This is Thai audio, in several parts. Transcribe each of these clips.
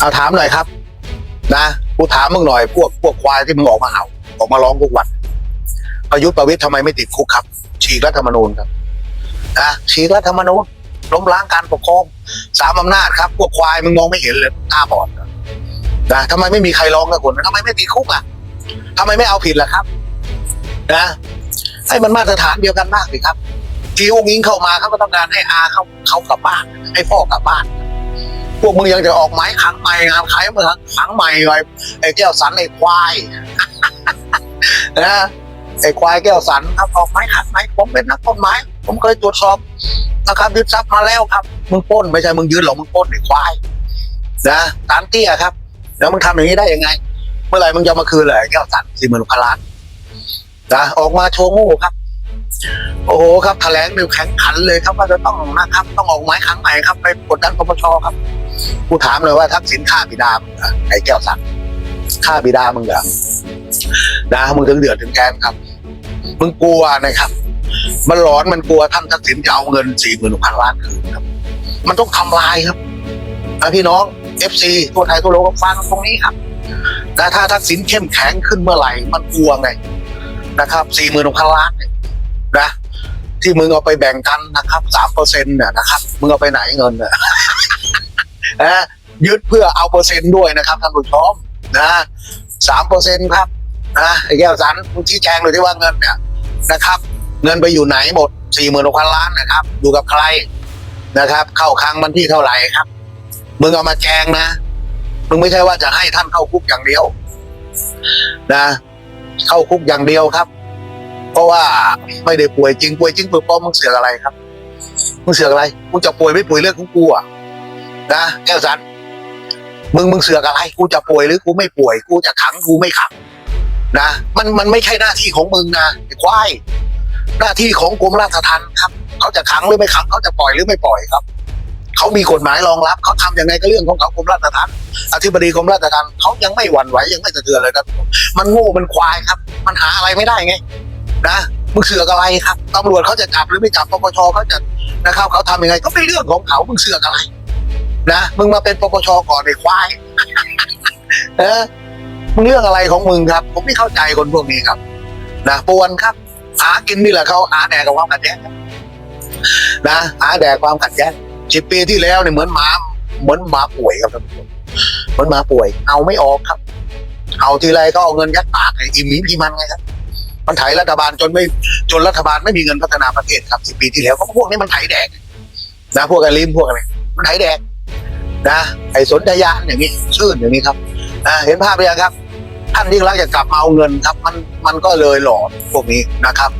เอาถามหน่อยครับ นะกูถามมึงหน่อยพวกพวกควายที่มึงออกมาเห่าออกมาร้องทุกวันประยุทธ์ประวิตยทำไมไม่ติดคุกครับฉีกรัฐธรรมนูญครับนะฉีกรัฐธรรมนูญล้มล้างการปกครองสามอำนาจครับ พวกควายมึงมองไม่เห็นเลยตาบอดนะทำไมไม่มีใครร้องกับคนทำไมไม่ติดคุกอะทำไมไม่เอาผิดล่ะครับ นะให้มันมาตรฐานเดียวกันมากสิครับ ที่อุ้งอิงเข้ามาเขาก็ต้องการให้อาเขาเขากลับบ้านให้พ่อกลับบ้าน วกมึงยังจะออกไม้ขังใหม่งานขายมาขังใหม่ไว้ไอ้แก้วสันไอ้ควายนะไอ้ควายแก้วสันครับออกไม้ขังไหมผมเป็นนักต้นไม้ผมเคยตรวจสอบนะครับยึดทรัพย์มาแล้วครับมึงป้นไม่ใช่มึงยืนหรอกมึงป้นไอ้ควายนะตานเตี้ยครับ แล้วมึงทำอย่างนี้ได้ยังไง เมื่อไหร่มึงจะมาคืนเลยแก้วสันสี่หมื่นพันล้านนะออกมาโชว์ง่ครับโอ้โหครับแถลงเดี๋ยวแข็งขันเลยครับว่าจะต้องนะครับ ต้องออกหมายขังใหม่ครับ ไปกดดันปปชครับ กูถามเลยว่าทักษิณฆ่าบิดามึงเหรอไอ้แก้วสันฆ่าบิดามึงเหรอนะมึงถึงเดือดถึงแกนครับ มึงกลัวนะครับ มันหลอนมันกลัวท่านทักษิณจะเอาเงินสี่หมื่นพันล้านคืนครับ มันต้องทำลายครับพี่น้องเอฟซีทั่วไทยทั่วโลกฟังตรงนี้ครับนะถ้าทักษิณเข้มแข็งขึ้นเมื่อไหร่ มันกลัวไงนะครับสี่หมื่นพันล้านเนี่ยนะที่มึงเอาไปแบ่งกันนะครับสามเปอร์เซ็นต์เนี่ยนะครับ มึงเอาไปไหนเงินเนี่ย นะยึดเพื่อเอาเปอร์เซ็นต์ด้วยนะครับท่านผู้ชมนะสามเปอร์เซ็นต์ครับนะไอ้แก้วสันมึงชี้แจงเลยที่ว่าเงินเนี่ยนะครับ เงินไปอยู่ไหนหมดสี่หมื่นหกพันล้านนะครับ อยู่กับใครนะครับ เข้าคลังมันที่เท่าไหร่ครับ มึงเอามาแจงนะ มึงไม่ใช่ว่าจะให้ท่านเข้าคุกอย่างเดียว นะ เข้าคุกอย่างเดียวครับ เพราะว่าไม่ได้ป่วยจริงป่วยจริงป่วยปลอมมึงเสือกอะไรครับมึงเสือกอะไรกูจะป่วยไม่ป่วยเรื่องของกูอะ นะแก้วสันมึงมึงเสือกอะไร กูจะป่วยหรือกูไม่ป่วย กูจะขังกูไม่ขัง นะมันมันไม่ใช่หน้าที่ของมึงนะไอ้ควายหน้าที่ของกรมราชทัณฑ์ครับ เขาจะขังหรือไม่ขัง เขาจะปล่อยหรือไม่ปล่อยครับ เขามีกฎหมายรองรับ เขาทำยังไงก็เรื่องของเขากรมราชทัณฑ์อธิบดีกรมราชทัณฑ์เขายังไม่หวั่นไหวยังไม่สะเทือนเลยนะมันโง่มันควายครับ มันหาอะไรไม่ได้ไง นะมึงเสือกอะไรครับตำรวจเขาจะจับหรือไม่จับปปชเขาจะนะครับเขาทำยังไงก็เป็นเรื่องของเขามึงเสือกอะไร นะมึงมาเป็นปปชก่อนไอ้ควายเออมึงเรื่องอะไรของมึงครับ ผมไม่เข้าใจคนพวกนี้ครับนะปวนครับหากินนี่แหละเขาหาแดกกับความขัดแย้งนะหาแดกความขัดแย้งสิบปีที่แล้วเนี่ยเหมือนหมาเหมือนหมาป่วยครับท่านผู้ชมเหมือนหมาป่วย เอาไม่ออกครับ เอาทีไรก็เอาเงินยัดปากไอ้อิมหมีพีมันไงครับมันไถรัฐบาลจนไม่จนรัฐบาลไม่มีเงินพัฒนาประเทศครับสิบปีที่แล้วก็พวกนี้มันไถแดกนะพวกไอ้ลิมพวกอะไรมันไถแดก นะไอ้สนธยาอย่างนี้ชื่นอย่างนี้ครับนะเห็นภาพหรือยังครับ ท่านยิ่งรักจะกลับมาเอาเงินครับ มันมันก็เลยหลอนพวกนี้นะครับ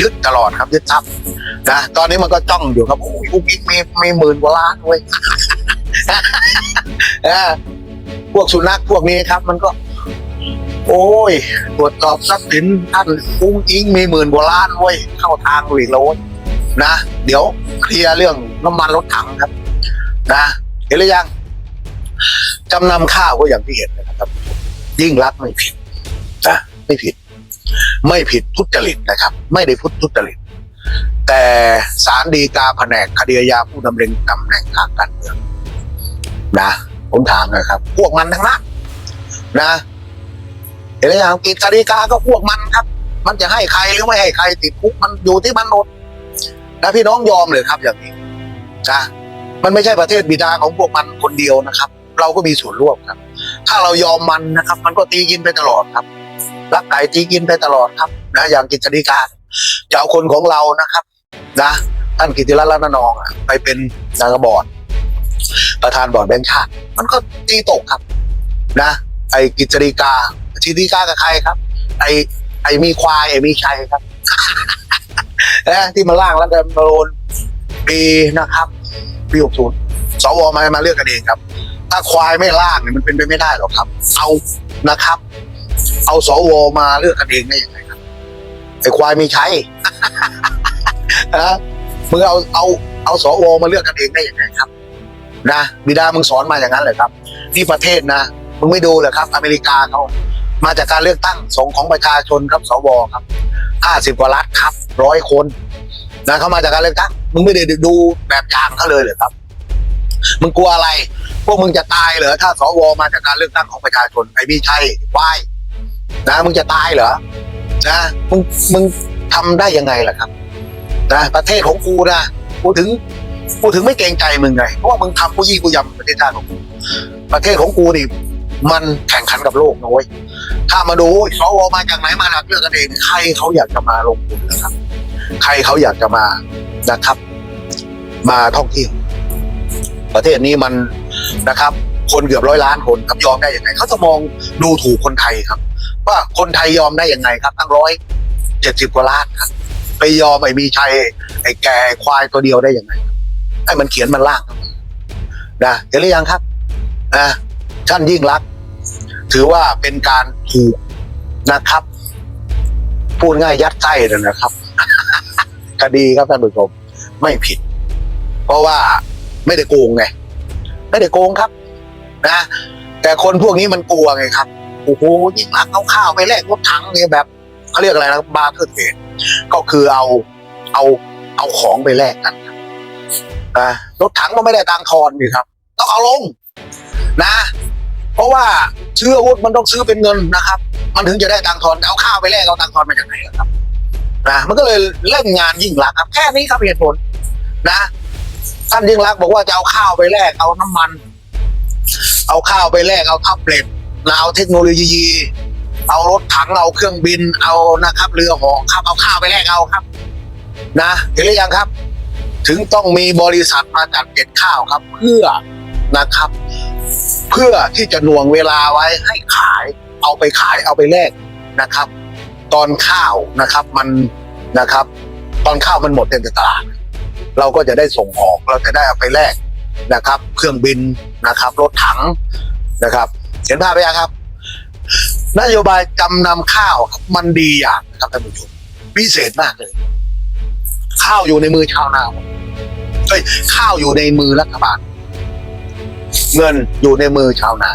ยึดตลอดครับยึดทรัพย์นะตอนนี้มันก็จ้องอยู่ครับโอ้ยอุ้งอิงมีมีหมื่นกว่าล้านเว้ยพวกสุนัขพวกนี้ครับ มันก็ โอ้ยตรวจสอบทรัพย์สินท่านอุ้งอิงมีหมื่นกว่าล้านเว้ยเข้าทางหลีกแล้วนะ เดี๋ยวเคลียร์เรื่องน้ำมันรถถังครับ นะ ห็นหรือยังจำนำข้าวก็อย่างที่เห็นนะครับ ยิ่งรักไม่ผิดนะไม่ผิด ไม่ผิดทุจริตนะครับ ไม่ได้พุทธทุจริต แต่สารดีกาแผนกคดีอาญาผู้ดำรงตำแหน่งทางการเมืองนะผมถามนะครับ พวกมันทั้งนั้นนะ เห็นไหมครับกิจการีกาก็พวกมันครับ มันจะให้ใครหรือไม่ให้ใครติดคุกมันอยู่ที่มันหมดนะพี่น้องยอมเลยครับอย่างนี้นะ มันไม่ใช่ประเทศบิดาของพวกมันคนเดียวนะครับ เราก็มีส่วนร่วมครับ ถ้าเรายอมมันนะครับ มันก็ตีกินไปตลอดครับรักไก่ตีกินไปตลอดครับนะอย่างกิจการจะเอาคนของเรานะครับนะท่านกิติรัตน์รัตนนองไปเป็นนางบอร์ดประธานบอร์ดแบงค์ชาติ มันก็ตีตกครับ นะ ไอ้กิจการีกาชีดีกากับใครครับ ไอไอมีควายไอมีชัยครับนะที่มาล่างแล้วกันโดนปีนะครับ ปีหกศูนสวมามาเลือกกันเองครับ ถ้าควายไม่ล่างเนี่ยมันเป็นไปไม่ได้หรอกครับ เอานะครับ เอาสวมาเลือกกันเองได้ยังไงครับไอควายมีใชัยนะมึงเอาเอาเอาสวมาเลือกกันเองได้ยังไงครับ นะบิดามึงสอนมาอย่างนั้นเลยครับนี่ประเทศนะมึงไม่ดูเลยครับ อเมริกาเขามาจากการเลือกตั้งส่งของประชาชนครับสวครับห้าสิบกว่ารัฐครับร้อยคน นะเขามาจากการเลือกตั้งมึงไม่ได้ดูแบบอย่างเขาเลยเหรอครับ มึงกลัวอะไร พวกมึงจะตายเหรอถ้าสวมาจากการเลือกตั้งของประชาชนไอ้พี่ชัยวายนะมึงจะตายเหรอนะมึงมึงทำได้ยังไงล่ะครับนะประเทศของกูนะกูถึงกูถึงไม่เกรงใจมึงไงเพราะว่ามึงทำกูยี่กูยำประเทศชาติของกูประเทศของกูนี่มันแข่งขันกับโลกนะเว้ยถ้ามาดูสวมาจากไหนมาหลักเลือกกันเองใครเขาอยากจะมาลงทุนนะครับ ใครเขาอยากจะมานะครับ มาท่องเที่ยวประเทศนี้มันนะครับ คนเกือบร้อยล้านคนครับยอมได้ยังไงเขาจะมองดูถูกคนไทยครับ ว่าคนไทยยอมได้ยังไงครับตั้งร้อยเจ็ดสิบกว่าล้านครับ ไปยอมไอ้มีชัยไอ้แก่ควายตัวเดียวได้ยังไงครับไอ้มันเขียนมันล่างนะเห็นหรือยังครับนะท่านยิ่งรัก ถือว่าเป็นการถูกนะครับ พูดง่ายยัดไส้เลยนะครับ คดีครับท่านผู้ชมไม่ผิด เพราะว่าไม่ได้โกงไงไม่ได้โกงครับ นะ แต่คนพวกนี้มันกลัวไงครับโอ้โหยิ่งรักเอาข้าวไปแลกรถถังเนี่ยแบบเขาเรียกอะไรนะบาร์เทอร์เทรดก็คือเอาเอาเอาของไปแลกกันครับนะรถถังก็ไม่ได้ตังค์ทอนนี่ครับ ต้องเอาลง นะ เพราะว่าซื้ออาวุธมันต้องซื้อเป็นเงินนะครับ มันถึงจะได้ตังค์ทอนเอาข้าวไปแลกเอาตังค์ทอนมาจากไหนครับ นะมันก็เลยเล่นงานยิ่งรักครับแค่นี้ครับเหตุผลนะท่านยิ่งรักบอกว่าจะเอาข้าวไปแลกเอาน้ำมัน เอาข้าวไปแลกเอาแท็บเล็ตนะเอาเทคโนโลยี เอารถถังเอาเครื่องบินเอานะครับ เรือหอครับ เอาข้าวไปแลกเอาครับ นะเห็นหรือยังครับ ถึงต้องมีบริษัทมาจัดเก็บข้าวครับ เพื่อนะครับ เพื่อที่จะหน่วงเวลาไว้ให้ขาย เอาไปขายเอาไปแลกนะครับ ตอนข้าวนะครับมันนะครับ ตอนข้าวมันหมดในตลาดเราก็จะได้ส่งออกเราจะได้เอาไปแลกนะครับ เครื่องบินนะครับ รถถังนะครับ เห็นภาพไหมครับ นโยบายจำนำข้าวมันดีอย่างนะครับท่านผู้ชมพิเศษมากเลย ข้าวอยู่ในมือชาวนาเฮ้ยข้าวอยู่ในมือรัฐบาล เงินอยู่ในมือชาวนา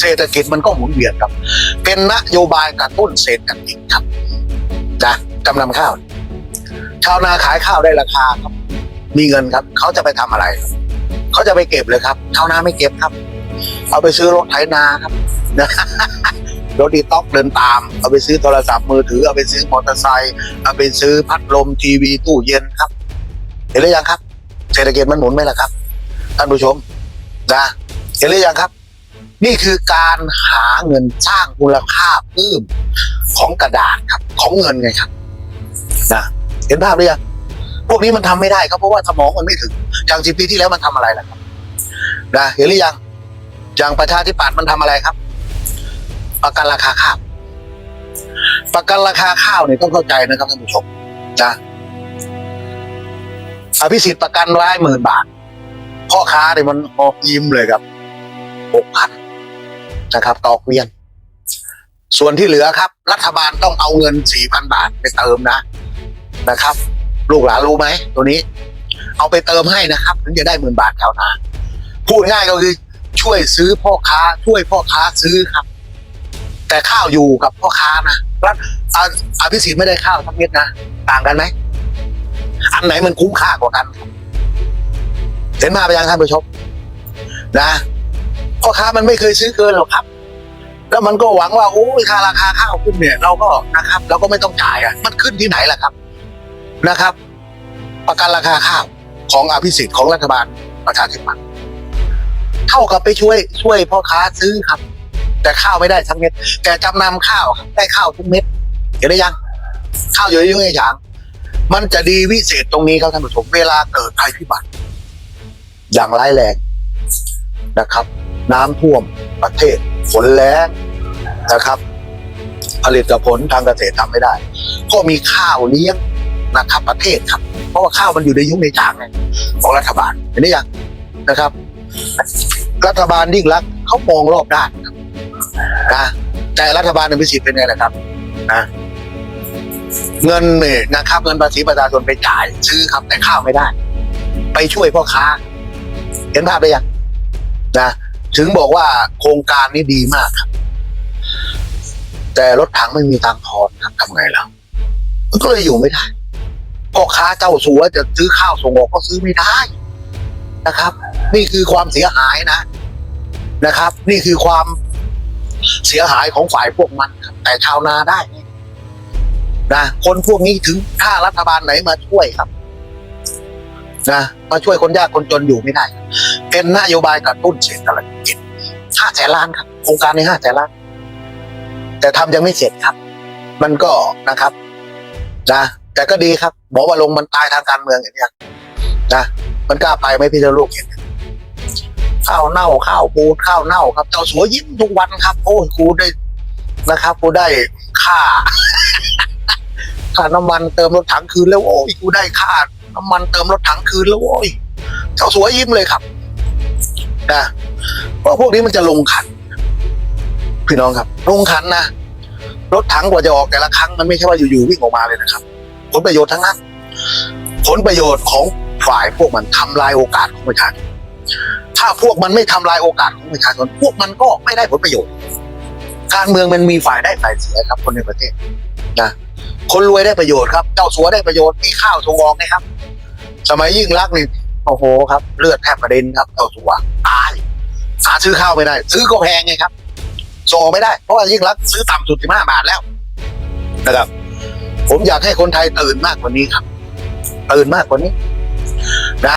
เศรษฐกิจมันก็หมุนเวียนครับ เป็นนโยบายกระตุ้นเศรษฐกิจครับนะจำนำข้าว ชาวนาขายข้าวได้ราคาครับ มีเงินครับ เขาจะไปทำอะไร เขาจะไปเก็บเลยครับ ชาวนาไม่เก็บครับ เอาไปซื้อรถไถนาครับนะรถดีต็อกเดินตาม เอาไปซื้อโทรศัพท์มือถือ เอาไปซื้อมอเตอร์ไซค์ เอาไปซื้อพัดลมทีวีตู้เย็นครับ เห็นหรือยังครับ เศรษฐกิจมันหมุนไหมล่ะครับ ท่านผู้ชมนะเห็นหรือยังครับ นี่คือการหาเงินสร้างมูลค่าเพิ่มของกระดาษครับ ของเงินไงครับนะเห็นภาพหรือยังพวกนี้มันทำไม่ได้ครับเพราะว่าสมองมันไม่ถึง อย่างสิบปีที่แล้วมันทำอะไรล่ะครับนะเห็นหรือยังอย่างประชาธิปัตย์มันทำอะไรครับ ประกันราคาข้าวประกันราคาข้าวเนี่ยต้องเข้าใจนะครับท่านผู้ชมนะอภิสิทธิ์ประกันไว้หมื่นบาทพ่อค้าเนี่ยมันออกยิ้มเลยครับหกพัน นะครับ ต่อเกวียน ส่วนที่เหลือครับ รัฐบาลต้องเอาเงินสี่พันบาทไปเติมนะนะครับ ลูกหลานรู้ไหมตัวนี้ เอาไปเติมให้นะครับถึงจะได้หมื่นบาทชาวนาพูดง่ายก็คือ ช่วยซื้อพ่อค้า ช่วยพ่อค้าซื้อครับ แต่ข้าวอยู่กับพ่อค้านะรัฐอาอภิสิทธิ์ไม่ได้ข้าวสักเม็ดนะต่างกันไหมอันไหนมันคุ้มค่ากว่ากันเห็นมาไปยังท่านผู้ชมนะ พ่อค้ามันไม่เคยซื้อเกินหรอกครับ แล้วมันก็หวังว่าโอ้ยค่าราคาข้าวขึ้นเนี่ย เราก็นะครับ เราก็ไม่ต้องจ่ายอะ มันขึ้นที่ไหนล่ะครับนะครับ ประกันราคาข้าวของอภิสิทธิ์ของรัฐบาลประชาธิปัตย์เท่ากับไปช่วยช่วยพ่อค้าซื้อครับ แต่ข้าวไม่ได้ทั้งเม็ดแต่จำนำข้าวได้ข้าวทุกเม็ดเห็นได้ยัง ข้าวเยอะๆอย่างมันจะดีวิเศษตรงนี้ครับท่านผู้ชมเวลาเกิดภัยพิบัติ อย่างร้ายแรงนะครับ น้ำท่วมประเทศฝนแล้งนะครับ ผลิตผลทางเกษตรทำไม่ได้ ก็มีข้าวเลี้ยงนะครับประเทศครับ เพราะว่าข้าวมันอยู่ในยุ้งในจางของรัฐบาลเห็นได้ยังนะครับ รัฐบาลยิ่งรักเขามองรอบด้านนะแต่รัฐบาลในพิสิทธิ์เป็นไงล่ะครับนะเงินเนี่ยนะครับเงินภาษีประชาชนไปจ่าย ซื้อครับแต่ข้าวไม่ได้ ไปช่วยพ่อค้า เห็นภาพได้ยังนะ ถึงบอกว่าโครงการนี้ดีมากครับ แต่รถถังไม่มีตังค์ทอนครับทำไงล่ะมันก็เลยอยู่ไม่ได้พ่อค้าเจ้าสัวจะซื้อข้าวส่งออกก็ซื้อไม่ได้นะครับ นี่คือความเสียหายนะนะครับ นี่คือความเสียหายของฝ่ายพวกมันครับแต่ชาวนาได้นะคนพวกนี้ถึงถ้ารัฐบาลไหนมาช่วยครับนะมาช่วยคนยากคนจนอยู่ไม่ได้ เป็นนโยบายกระตุ้นเศรษฐกิจ ห้าแสนล้านครับโครงการในห้าแสนล้าน แต่ทำยังไม่เสร็จครับ มันก็นะครับนะแต่ก็ดีครับบอว่าลงมันตายทางการเมืองอย่างเนี้ยนะมันกล้าไปไหมพี่เจ้าลูกเห็นข้าวเน่าข้าวปูข้าวเน่าครับเจ้าสัวยิ้มทุกวันครับ โอ้ยกูได้นะครับกูได้ค่าค่าน้ำมันเติมรถถังคืนแล้วโอ้ยกูได้ค่าน้ำมันเติมรถถังคืนแล้วโอ้ยเจ้าสัวยิ้มเลยครับนะเพราะพวกนี้มันจะลงขัน พี่น้องครับ ลงขันนะรถถังกว่าจะออกแต่ละครั้งมันไม่ใช่ว่าอยู่ๆวิ่งออกมาเลยนะครับ ผลประโยชน์ทั้งนั้นผลประโยชน์ของฝ่ายพวกมันทำลายโอกาสของประชาชนถ้าพวกมันไม่ทำลายโอกาสของประชาชนพวกมันก็ไม่ได้ผลประโยชน์ การเมืองมันมีฝ่ายได้ฝ่ายเสียครับ คนในประเทศนะคนรวยได้ประโยชน์ครับ เจ้าสัวได้ประโยชน์มีข้าวส่งออกนะครับ สมัยยิ่งรักษณ์นี่โอ้โหครับ เลือดแทบกระเด็นครับเจ้าสัวตาย หาซื้อข้าวไม่ได้ ซื้อก็แพงไงครับ ส่งออกไม่ได้ เพราะว่ายิ่งรักซื้อต่ำสุดสิบห้าบาทแล้วนะครับ ผมอยากให้คนไทยตื่นมากกว่านี้ครับ ตื่นมากกว่านี้